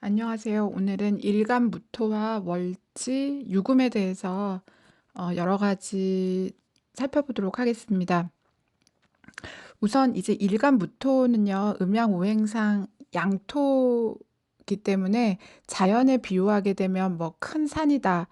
안녕하세요. 오늘은 일간무토와 월지, 유금에 대해서 어, 여러 가지 살펴보도록 하겠습니다. 우선 이제 일간무토는요, 음양오행상 양토기 때문에 자연에 비유하게 되면 뭐 큰 산이다,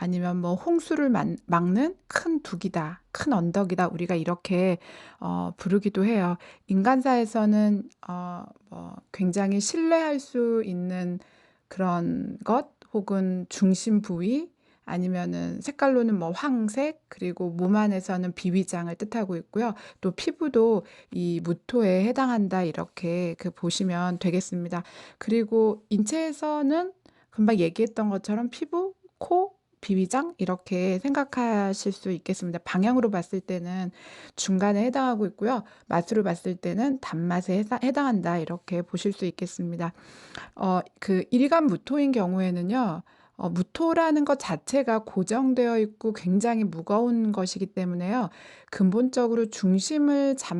아니면 뭐 홍수를 막, 막는 큰 둑이다, 큰 언덕이다, 우리가 이렇게 어, 부르기도 해요. 인간사에서는 어, 뭐 굉장히 신뢰할 수 있는 그런 것 혹은 중심 부위 아니면은 색깔로는 뭐 황색 그리고 몸 안에서는 비위장을 뜻하고 있고요. 또 피부도 이 무토에 해당한다 이렇게 그 보시면 되겠습니다. 그리고 인체에서는 금방 얘기했던 것처럼 피부, 코, 비위장 이렇게 생각하실 수 있겠습니다. 방향으로 봤을 때는 중간에 해당하고 있고요. 맛으로 봤을 때는 단맛에 해당한다 이렇게 보실 수 있겠습니다. 어, 그 일간무토인 경우에는요. 어, 무토라는 것 자체가 고정되어 있고 굉장히 무거운 것이기 때문에요. 근본적으로 중심을 잡,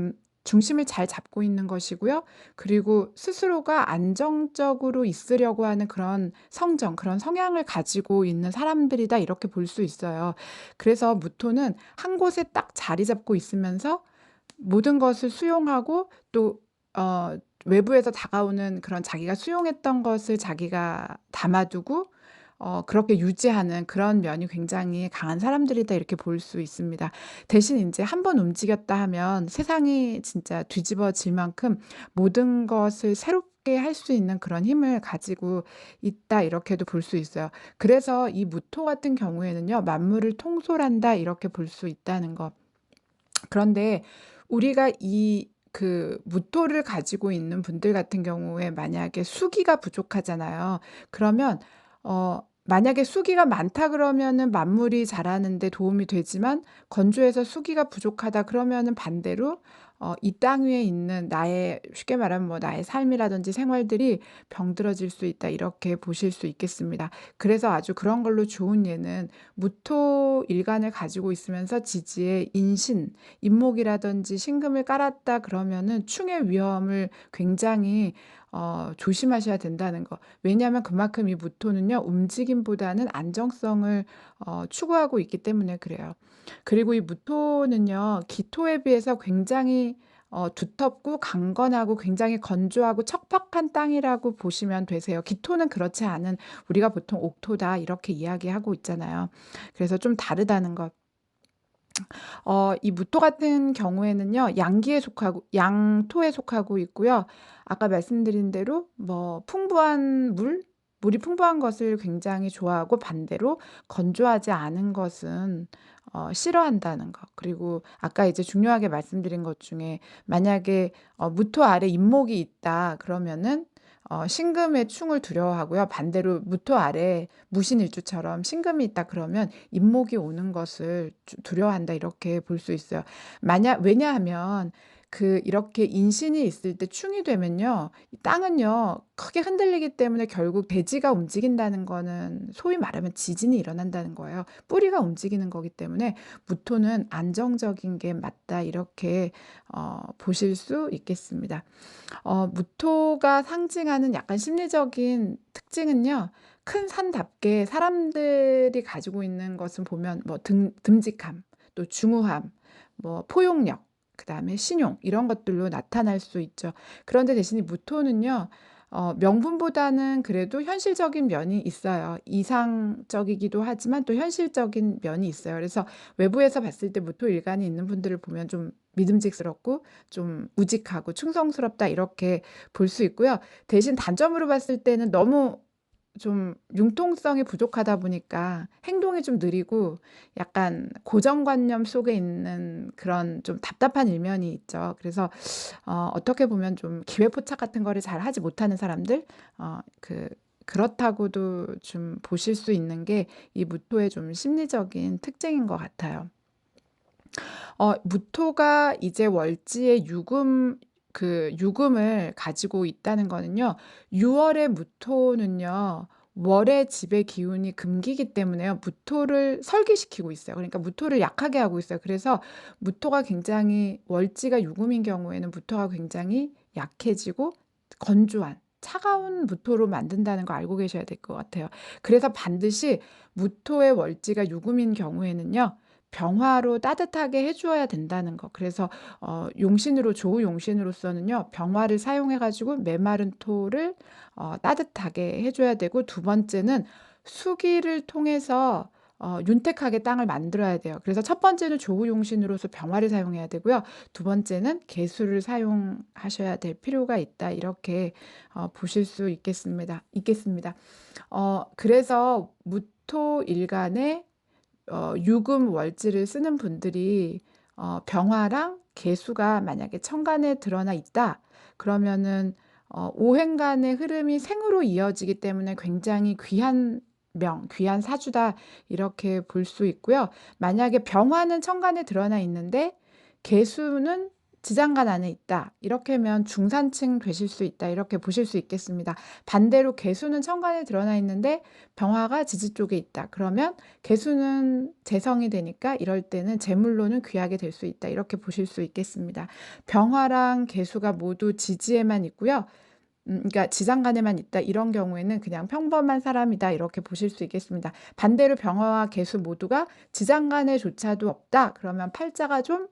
중심을 잘 잡고 있는 것이고요. 그리고 스스로가 안정적으로 있으려고 하는 그런 성정, 그런 성향을 가지고 있는 사람들이다 이렇게 볼 수 있어요. 그래서 무토는 한 곳에 딱 자리 잡고 있으면서 모든 것을 수용하고 또 어, 외부에서 다가오는 그런 자기가 수용했던 것을 자기가 담아두고 어, 그렇게 유지하는 그런 면이 굉장히 강한 사람들이다 이렇게 볼 수 있습니다. 대신 이제 한번 움직였다 하면 세상이 진짜 뒤집어질 만큼 모든 것을 새롭게 할 수 있는 그런 힘을 가지고 있다 이렇게도 볼 수 있어요. 그래서 이 무토 같은 경우에는요, 만물을 통솔한다 이렇게 볼 수 있다는 것. 그런데 우리가 이 그 무토를 가지고 있는 분들 같은 경우에 만약에 수기가 부족하잖아요. 그러면 어 만약에 수기가 많다 그러면은 만물이 자라는 데 도움이 되지만 건조해서 수기가 부족하다 그러면은 반대로 어 이 땅 위에 있는 나의 쉽게 말하면 뭐 나의 삶이라든지 생활들이 병들어질 수 있다 이렇게 보실 수 있겠습니다. 그래서 아주 그런 걸로 좋은 예는 무토 일간을 가지고 있으면서 지지에 인신, 인목이라든지 신금을 깔았다 그러면은 충의 위험을 굉장히 어, 조심하셔야 된다는 거. 왜냐하면 그만큼 이 무토는요, 움직임보다는 안정성을 어, 추구하고 있기 때문에 그래요. 그리고 이 무토는요, 기토에 비해서 굉장히 어, 두텁고 강건하고 굉장히 건조하고 척박한 땅이라고 보시면 되세요. 기토는 그렇지 않은 우리가 보통 옥토다 이렇게 이야기하고 있잖아요. 그래서 좀 다르다는 것. 어, 이 무토 같은 경우에는요, 양기에 속하고, 양토에 속하고 있고요. 아까 말씀드린 대로 뭐 풍부한 물, 물이 풍부한 것을 굉장히 좋아하고 반대로 건조하지 않은 것은 어, 싫어한다는 것. 그리고 아까 이제 중요하게 말씀드린 것 중에 만약에 어, 무토 아래 인목이 있다 그러면은 어, 신금의 충을 두려워하고요. 반대로 무토 아래 무신일주처럼 신금이 있다 그러면 인목이 오는 것을 두려워한다 이렇게 볼 수 있어요. 만약 왜냐하면 그 이렇게 인신이 있을 때 충이 되면요. 땅은요. 크게 흔들리기 때문에 결국 대지가 움직인다는 거는 소위 말하면 지진이 일어난다는 거예요. 뿌리가 움직이는 거기 때문에 무토는 안정적인 게 맞다 이렇게 어, 보실 수 있겠습니다. 어, 무토가 상징하는 약간 심리적인 특징은요. 큰 산답게 사람들이 가지고 있는 것은 보면 뭐 등, 듬직함, 또 중후함, 뭐 포용력 그 다음에 신용 이런 것들로 나타날 수 있죠. 그런데 대신 이 무토는요. 어, 명분보다는 그래도 현실적인 면이 있어요. 이상적이기도 하지만 또 현실적인 면이 있어요. 그래서 외부에서 봤을 때 무토 일간이 있는 분들을 보면 좀 믿음직스럽고 좀 우직하고 충성스럽다 이렇게 볼 수 있고요. 대신 단점으로 봤을 때는 너무 좀 융통성이 부족하다 보니까 행동이 좀 느리고 약간 고정관념 속에 있는 그런 좀 답답한 일면이 있죠. 그래서 어 어떻게 보면 좀 기회포착 같은 거를 잘 하지 못하는 사람들 어 그 그렇다고도 좀 보실 수 있는 게 이 무토의 좀 심리적인 특징인 것 같아요. 어 무토가 이제 월지의 유금 그 유금을 가지고 있다는 거는요. 6월의 무토는요. 월의 집의 기운이 금기기 때문에요. 무토를 설계시키고 있어요. 그러니까 무토를 약하게 하고 있어요. 그래서 무토가 굉장히 월지가 유금인 경우에는 무토가 굉장히 약해지고 건조한 차가운 무토로 만든다는 거 알고 계셔야 될 것 같아요. 그래서 반드시 무토의 월지가 유금인 경우에는요. 병화로 따뜻하게 해 주어야 된다는 거. 그래서 어 용신으로 조우 용신으로서는요. 병화를 사용해 가지고 메마른 토를 어 따뜻하게 해 줘야 되고 두 번째는 수기를 통해서 어 윤택하게 땅을 만들어야 돼요. 그래서 첫 번째는 조우 용신으로서 병화를 사용해야 되고요. 두 번째는 개수를 사용하셔야 될 필요가 있다. 이렇게 어 보실 수 있겠습니다. 있겠습니다. 어 그래서 무토 일간에 어 유금 월지를 쓰는 분들이 어 병화랑 개수가 만약에 천간에 드러나 있다. 그러면은 어 오행간의 흐름이 생으로 이어지기 때문에 굉장히 귀한 명, 귀한 사주다 이렇게 볼 수 있고요. 만약에 병화는 천간에 드러나 있는데 개수는 지장간 안에 있다. 이렇게 하면 중산층 되실 수 있다. 이렇게 보실 수 있겠습니다. 반대로 개수는 천간에 드러나 있는데 병화가 지지 쪽에 있다. 그러면 개수는 재성이 되니까 이럴 때는 재물로는 귀하게 될 수 있다. 이렇게 보실 수 있겠습니다. 병화랑 개수가 모두 지지에만 있고요. 음 그러니까 지장간에만 있다 이런 경우에는 그냥 평범한 사람이다 이렇게 보실 수 있겠습니다. 반대로 병화와 개수 모두가 지장간에조차도 없다. 그러면 팔자가 좀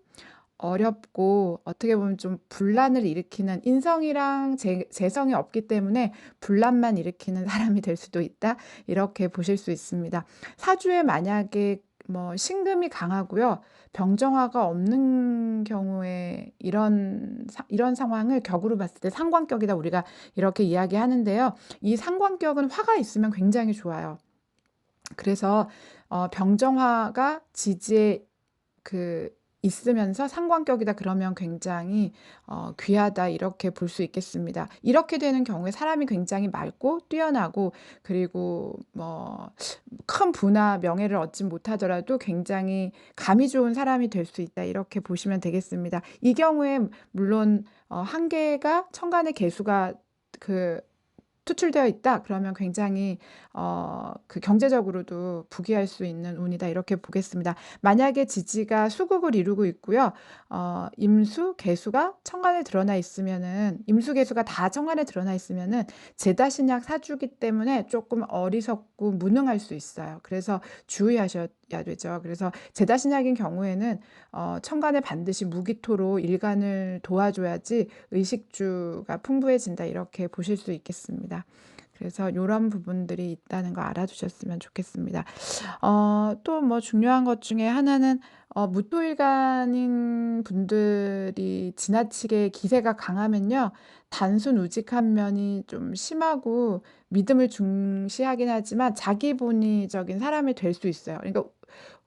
어렵고 어떻게 보면 좀 분란을 일으키는 인성이랑 재 재성이 없기 때문에 분란만 일으키는 사람이 될 수도 있다. 이렇게 보실 수 있습니다. 사주에 만약에 뭐 신금이 강하고요. 병정화가 없는 경우에 이런 사 이런 상황을 격으로 봤을 때 상관격이다 우리가 이렇게 이야기하는데요. 이 상관격은 화가 있으면 굉장히 좋아요. 그래서 어 병정화가 지지에 그 있으면서 상관격이다 그러면 굉장히 어 귀하다 이렇게 볼 수 있겠습니다. 이렇게 되는 경우에 사람이 굉장히 맑고 뛰어나고 그리고 뭐 큰 부나 명예를 얻지 못하더라도 굉장히 감이 좋은 사람이 될 수 있다 이렇게 보시면 되겠습니다. 이 경우에 물론 어 한계가 천간의 개수가 그 투출되어 있다 그러면 굉장히 어 그 경제적으로도 부귀할 수 있는 운이다 이렇게 보겠습니다. 만약에 지지가 수국을 이루고 있고요. 어 임수, 개수가 천간에 드러나 있으면은 임수, 개수가 다 천간에 드러나 있으면은 제다신약 사주기 때문에 조금 어리석고 무능할 수 있어요. 그래서 주의하셔야 되죠. 그래서 제다신약인 경우에는 어 천간에 반드시 무기토로 일간을 도와줘야지 의식주가 풍부해진다 이렇게 보실 수 있겠습니다. 그래서 요런 부분들이 있다는 거 알아두셨으면 좋겠습니다. 어 또 뭐 중요한 것 중에 하나는 어 무토일간인 분들이 지나치게 기세가 강하면요. 단순 우직한 면이 좀 심하고 믿음을 중시하긴 하지만 자기 본위적인 사람이 될 수 있어요. 그러니까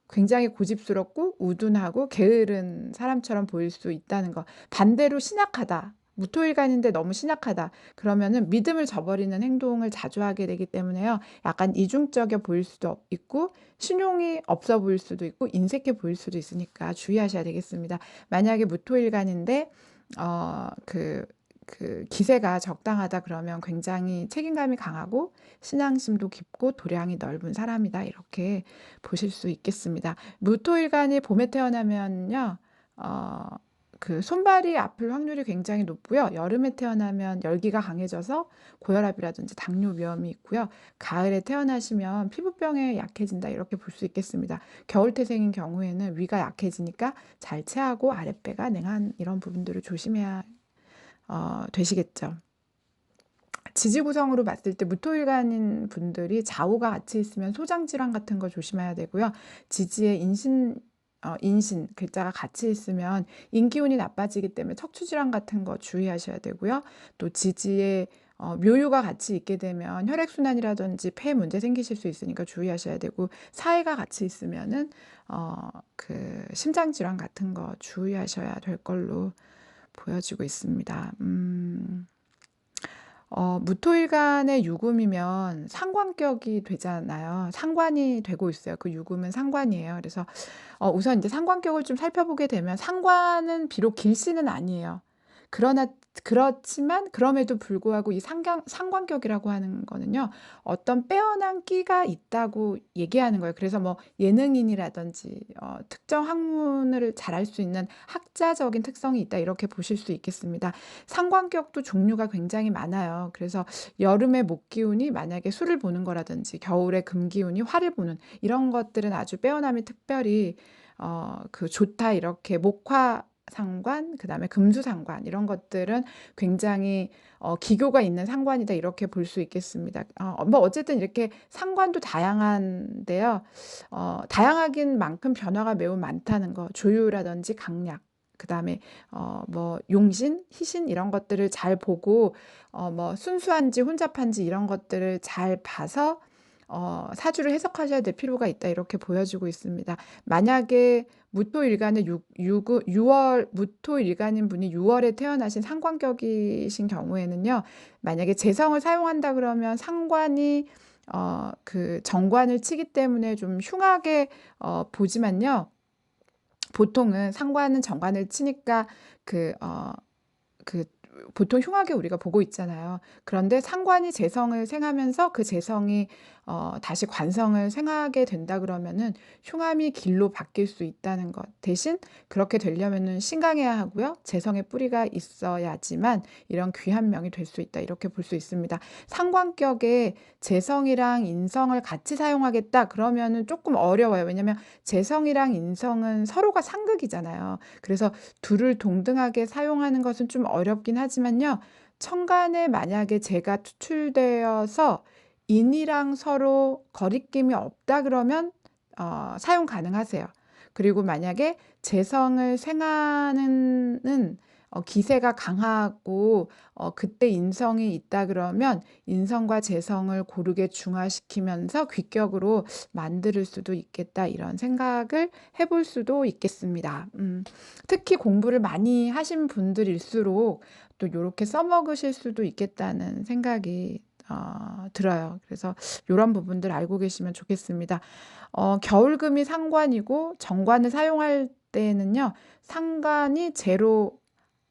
굉장히 고집스럽고 우둔하고 게으른 사람처럼 보일 수 있다는 거. 반대로 신약하다. 무토일간인데 너무 신약하다. 그러면은 믿음을 저버리는 행동을 자주 하게 되기 때문에요. 약간 이중적이어 보일 수도 있고 신용이 없어 보일 수도 있고 인색해 보일 수도 있으니까 주의하셔야 되겠습니다. 만약에 무토일간인데 어그 그 기세가 적당하다 그러면 굉장히 책임감이 강하고 신앙심도 깊고 도량이 넓은 사람이다 이렇게 보실 수 있겠습니다. 무토일간이 봄에 태어나면요. 어 그 손발이 아플 확률이 굉장히 높고요. 여름에 태어나면 열기가 강해져서 고혈압이라든지 당뇨 위험이 있고요. 가을에 태어나시면 피부병에 약해진다 이렇게 볼 수 있겠습니다. 겨울 태생인 경우에는 위가 약해지니까 잘 체하고 아랫배가 냉한 이런 부분들을 조심해야 어, 되시겠죠. 지지 구성으로 봤을 때 무토일간인 분들이 좌우가 같이 있으면 소장 질환 같은 거 조심해야 되고요. 지지에 인신 어 인신 글자가 같이 있으면 인기운이 나빠지기 때문에 척추 질환 같은 거 주의하셔야 되고요. 또 지지에 어 묘유가 같이 있게 되면 혈액 순환이라든지 폐 문제 생기실 수 있으니까 주의하셔야 되고 사해가 같이 있으면은 어 그 심장 질환 같은 거 주의하셔야 될 걸로 보여지고 있습니다. 음. 어 무토일간의 유금이면 상관격이 되잖아요. 상관이 되고 있어요. 그 유금은 상관이에요. 그래서 어 우선 이제 상관격을 좀 살펴보게 되면 상관은 비록 길씨는 아니에요. 그러나 그렇지만 그럼에도 불구하고 이 상경 상관격이라고 하는 거는요. 어떤 빼어난 끼가 있다고 얘기하는 거예요. 그래서 뭐 예능인이라든지 어 특정 학문을 잘할 수 있는 학자적인 특성이 있다 이렇게 보실 수 있겠습니다. 상관격도 종류가 굉장히 많아요. 그래서 여름에 목 기운이 만약에 술을 보는 거라든지 겨울에 금 기운이 화를 보는 이런 것들은 아주 빼어남이 특별히 어 그 좋다 이렇게 목화 상관 그 다음에 금수 상관 이런 것들은 굉장히 어 기교가 있는 상관이다 이렇게 볼 수 있겠습니다. 어 뭐 어쨌든 이렇게 상관도 다양한데요. 어 다양하긴 만큼 변화가 매우 많다는 거. 조유라든지 강약 그 다음에 어 뭐 용신, 희신 이런 것들을 잘 보고 어 뭐 순수한지 혼잡한지 이런 것들을 잘 봐서 어 사주를 해석하셔야 될 필요가 있다 이렇게 보여지고 있습니다. 만약에 무토일간의 육 유구 6월 무토일간인 분이 6월에 태어나신 상관격이신 경우에는요. 만약에 재성을 사용한다 그러면 상관이 어 그 정관을 치기 때문에 좀 흉하게 어 보지만요. 보통은 상관은 정관을 치니까 그 어 그 보통 흉하게 우리가 보고 있잖아요. 그런데 상관이 재성을 생하면서 그 재성이 어 다시 관성을 생하게 된다 그러면은 흉함이 길로 바뀔 수 있다는 것. 대신 그렇게 되려면은 신강해야 하고요. 재성의 뿌리가 있어야지만 이런 귀한 명이 될 수 있다. 이렇게 볼 수 있습니다. 상관격에 재성이랑 인성을 같이 사용하겠다 그러면은 조금 어려워요. 왜냐면 재성이랑 인성은 서로가 상극이잖아요. 그래서 둘을 동등하게 사용하는 것은 좀 어렵긴 하지만요. 천간에 만약에 재가 투출되어서 인이랑 서로 거리낌이 없다 그러면 어 사용 가능하세요. 그리고 만약에 재성을 생하는 어 기세가 강하고 어 그때 인성이 있다 그러면 인성과 재성을 고르게 중화시키면서 귀격으로 만들 수도 있겠다 이런 생각을 해볼 수도 있겠습니다. 음 특히 공부를 많이 하신 분들일수록 또 요렇게 써먹으실 수도 있겠다는 생각이 어 들어요. 그래서 요런 부분들 알고 계시면 좋겠습니다. 어 겨울금이 상관이고 정관을 사용할 때에는요. 상관이 재로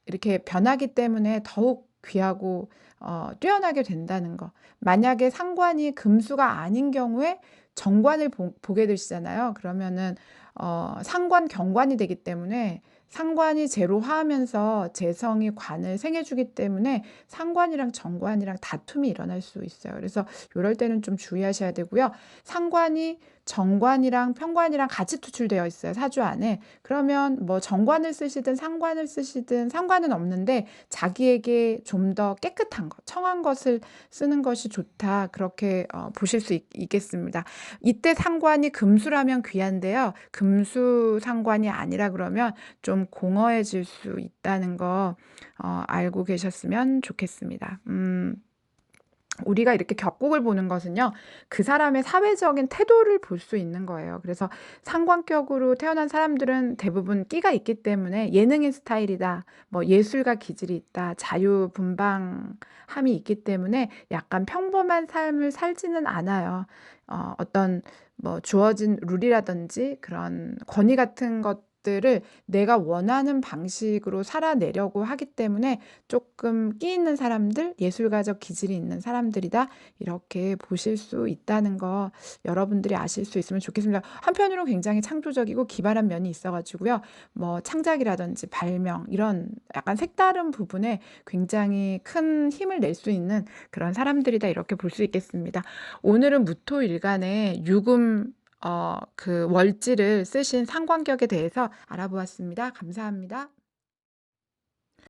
이렇게 변하기 때문에 더욱 귀하고 어 뛰어나게 된다는 거. 만약에 상관이 금수가 아닌 경우에 정관을 보 보게 되시잖아요. 그러면은 어 상관 경관이 되기 때문에 상관이 재로 화하면서 재성이 관을 생해 주기 때문에 상관이랑 정관이랑 다툼이 일어날 수 있어요. 그래서 요럴 때는 좀 주의하셔야 되고요. 상관이 정관이랑 편관이랑 같이 투출되어 있어요. 사주 안에. 그러면 뭐 정관을 쓰시든 상관을 쓰시든 상관은 없는데 자기에게 좀 더 깨끗한 것, 청한 것을 쓰는 것이 좋다. 그렇게 어 보실 수있 있겠습니다. 이때 상관이 금수라면 귀한데요. 금수 상관이 아니라 그러면 좀 공허해질 수 있다는 거 어 알고 계셨으면 좋겠습니다. 음. 우리가 이렇게 격국을 보는 것은요. 그 사람의 사회적인 태도를 볼 수 있는 거예요. 그래서 상관격으로 태어난 사람들은 대부분 끼가 있기 때문에 예능인 스타일이다. 뭐 예술가 기질이 있다. 자유분방함이 있기 때문에 약간 평범한 삶을 살지는 않아요. 어 어떤 뭐 주어진 룰이라든지 그런 권위 같은 것 것들을 내가 원하는 방식으로 살아내려고 하기 때문에 조금 끼 있는 사람들, 예술가적 기질이 있는 사람들이다. 이렇게 보실 수 있다는 거 여러분들이 아실 수 있으면 좋겠습니다. 한편으로 굉장히 창조적이고 기발한 면이 있어 가지고요. 뭐 창작이라든지 발명 이런 약간 색다른 부분에 굉장히 큰 힘을 낼 수 있는 그런 사람들이다. 이렇게 볼 수 있겠습니다. 오늘은 무토일간의 유금 어 그 월지를 쓰신 상관격에 대해서 알아보았습니다. 감사합니다.